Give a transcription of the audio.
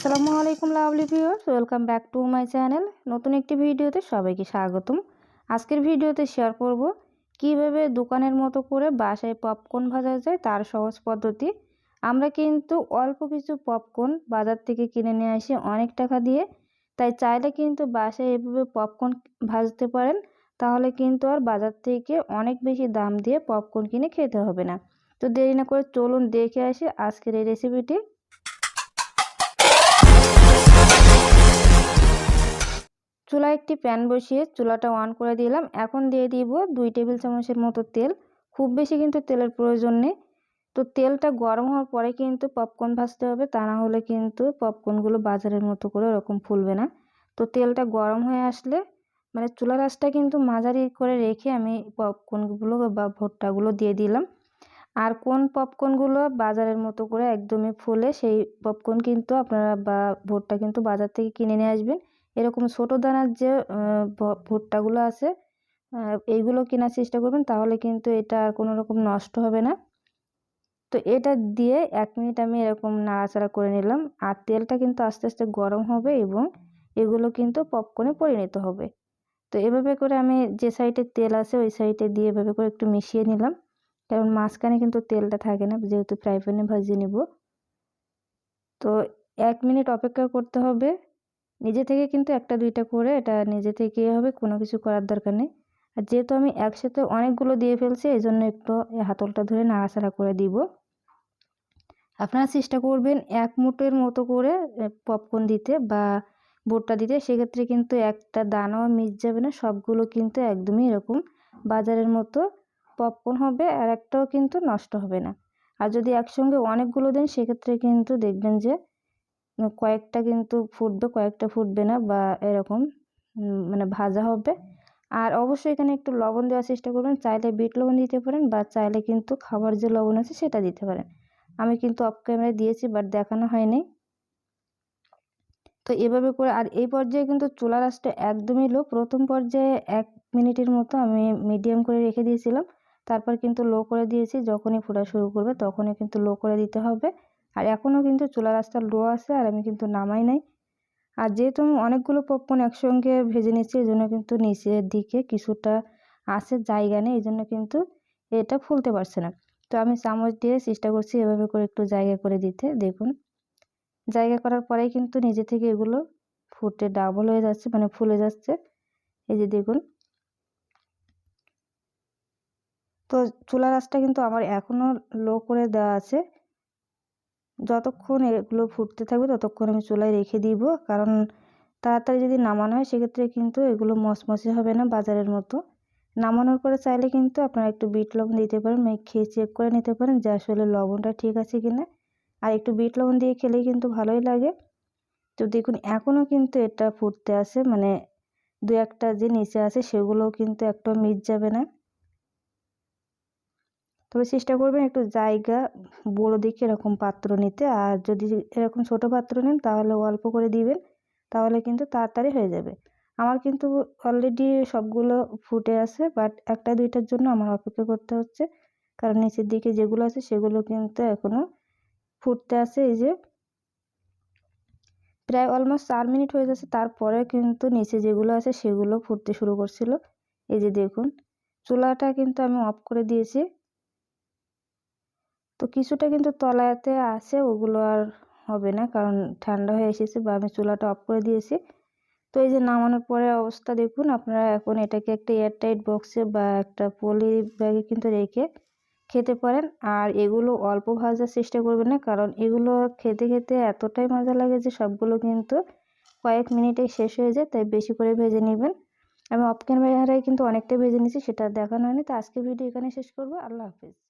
আসসালামু আলাইকুম lovely viewers welcome back to my channel নতুন একটি ভিডিওতে সবাইকে স্বাগতম। আজকের ভিডিওতে শেয়ার করব কীভাবে দোকানের মতো করে বাসায় পপকর্ন ভাজা যায় তার সহজ পদ্ধতি। আমরা কিন্তু অল্প কিছু পপকর্ন বাজার থেকে কিনে নিয়ে আসি অনেক টাকা দিয়ে। তাই চাইলে কিন্তু বাসায় এভাবে পপকর্ন ভাজতে পারেন। তাহলে কিন্তু আর বাজার থেকে অনেক বেশি দাম দিয়ে পপকর্ন কিনে খেতে হবে না। তো দেরি না করে চলুন দেখে আসি আজকের এই রেসিপিটি একটি প্যান বসিয়ে চুলাটা অন করে দিলাম। এখন দিয়ে দিব দুই টেবিল চামচের মতো তেল। খুব বেশি কিন্তু তেলের প্রয়োজন নেই। তো তেলটা গরম হওয়ার পরে কিন্তু পপকর্ন ভাজতে হবে। তা না হলে কিন্তু পপকর্নগুলো বাজারের মতো করে ওরকম ফুলবে না। তো তেলটা গরম হয়ে আসলে মানে চুলার আঁচটা কিন্তু মাঝারি করে রেখে আমি পপকর্নগুলো বা ভুট্টাগুলো দিয়ে দিলাম। আর কোন পপকর্নগুলো বাজারের মতো করে একদমই ফুলে সেই পপকর্ন কিন্তু আপনারা বা ভুট্টা কিন্তু বাজার থেকে কিনে নিয়ে আসবেন। এরকম ছোটো দানার যে ভুট্টাগুলো আছে এইগুলো কেনার চেষ্টা করবেন, তাহলে কিন্তু এটা আর কোনো রকম নষ্ট হবে না। তো এটা দিয়ে এক মিনিট আমি এরকম নাড়াচাড়া করে নিলাম, আর তেলটা কিন্তু আস্তে আস্তে গরম হবে এবং এগুলো কিন্তু পপকর্নে পরিণত হবে। তো এভাবে করে আমি যে সাইডে তেল আছে, ওই সাইডে দিয়ে এভাবে করে একটু মিশিয়ে নিলাম, কারণ মাঝখানে কিন্তু তেলটা থাকে না, যেহেতু ফ্রাই প্যানে ভাজিয়ে নিব। তো এক মিনিট অপেক্ষা করতে হবে নিজে থেকে কিন্তু একটা, দুইটা করে এটা নিজে থেকেই হবে, কোনো কিছু করার দরকার নেই। আর যেহেতু আমি একসাথে অনেকগুলো দিয়ে ফেলছি এই জন্য একটু হাতলটা ধরে নাড়াচাড়া করে দিব। আপনারা চেষ্টা করবেন এক মুঠোর মতো করে পপকর্ন দিতে বা বোটটা দিতে। সেক্ষেত্রে কিন্তু একটা দানাও মিস যাবে না, সবগুলো কিন্তু একদমই এরকম বাজারের মতো পপকর্ন হবে আর একটাও কিন্তু নষ্ট হবে না। আর যদি একসঙ্গে অনেকগুলো দেন, সেক্ষেত্রে কিন্তু দেখবেন যে কয়েকটা কিন্তু ফুটবে, কয়েকটা ফুটবে না বা এরকম মানে ভাজা হবে। আর অবশ্যই এখানে একটু লবণ দেওয়ার চেষ্টা করবেন। চাইলে বিট লবণ দিতে পারেন বা চাইলে কিন্তু খাবার যে লবণ আছে সেটা দিতে পারেন। আমি কিন্তু অফ ক্যামেরায় দিয়েছি বাট দেখানো হয়নি। তো এভাবে করে, আর এই পর্যায়ে কিন্তু চুলা রাসটা একদমই লো প্রথম পর্যায়ে এক মিনিটের মতো আমি মিডিয়াম করে রেখে দিয়েছিলাম। তারপর কিন্তু লো করে দিয়েছি। যখনই ফোটা শুরু করবে তখনই কিন্তু লো করে দিতে হবে। আর এখনও কিন্তু চুলা রাস্তা লো আছে আর আমি কিন্তু নামাই নাই। আর যেহেতু আমি অনেকগুলো পপকর্ন একসঙ্গে ভেজে নিচ্ছি এই জন্য কিন্তু নিচের দিকে কিছুটা আছে জায়গা নেই, এই জন্য কিন্তু এটা ফুলতে পারছে না। তো আমি চামচ দিয়ে চেষ্টা করছি এভাবে করে একটু জায়গা করে দিতে। দেখুন, জায়গা করার পরেই কিন্তু নিজে থেকে এগুলো ফুটে ডাবল হয়ে যাচ্ছে মানে ফুলে যাচ্ছে। এই যে দেখুন, তো চুলা রাসটা কিন্তু আমার এখনও লো করে দেওয়া আছে। যতক্ষণ এগুলো ফুটতে থাকবে ততক্ষণ আমি চুলায় রেখে দিব। কারণ তাড়াতাড়ি যদি নামানো হয় সেক্ষেত্রে কিন্তু এগুলো মচমচে হবে না বাজারের মতো। নামানোর পরে চাইলে কিন্তু আপনারা একটু বিট লবণ দিতে পারেন খেয়ে চেক করে নিতে পারেন যে আসলে লবণটা ঠিক আছে কিনা। আর একটু বিট লবণ দিয়ে খেলেই কিন্তু ভালোই লাগে। তো দেখুন এখনও কিন্তু এটা ফুটতে আছে মানে দু একটা যে নিচে আছে সেগুলোও কিন্তু একটা মিট যাবে না। তবে চেষ্টা করবেন একটু জায়গা বড় দেখে এরকম পাত্র নিতে। আর যদি এরকম ছোট পাত্র নেন, তাহলে অল্প করে দিবেন, তাহলে কিন্তু তাড়াতাড়ি হয়ে যাবে। আমার কিন্তু অলরেডি সবগুলো ফুটে আছে বাট একটা দুইটার জন্য আমার অপেক্ষা করতে হচ্ছে। কারণ নিচের দিকে যেগুলো আছে, সেগুলো কিন্তু এখনও ফুটতে আছে। এই যে প্রায় অলমোস্ট চার মিনিট হয়ে যাচ্ছে, তারপরে কিন্তু নিচে যেগুলো আছে, সেগুলো ফুটতে শুরু করছিল। এই যে দেখুন, চুলাটা কিন্তু আমি অফ করে দিয়েছি। তো কিছুটা কিন্তু তলাতে আছে, ওগুলো আর হবে না, কারণ ঠান্ডা হয়ে এসেছে বা আমি চুলাটা অফ করে দিয়েছি। তো এই যে নামানোর পরে অবস্থা দেখুন, আপনারা এখন এটাকে একটা এয়ারটাইট বক্সে বা একটা পলি ব্যাগে কিন্তু রেখে খেতে পারেন। আর এগুলো অল্প ভাজার চেষ্টা করবেন না, কারণ এগুলো খেতে খেতে এতটাই মজা লাগে যে সবগুলো কিন্তু কয়েক মিনিটেই শেষ হয়ে যায়, তাই বেশি করে ভেজে নেবেন। আমি অফ ক্যামেরায় কিন্তু অনেকটাই ভেজে নিয়েছি, সেটা দেখানো হয়নি। তো আজকে ভিডিও এখানে শেষ করব। আল্লাহ হাফিজ।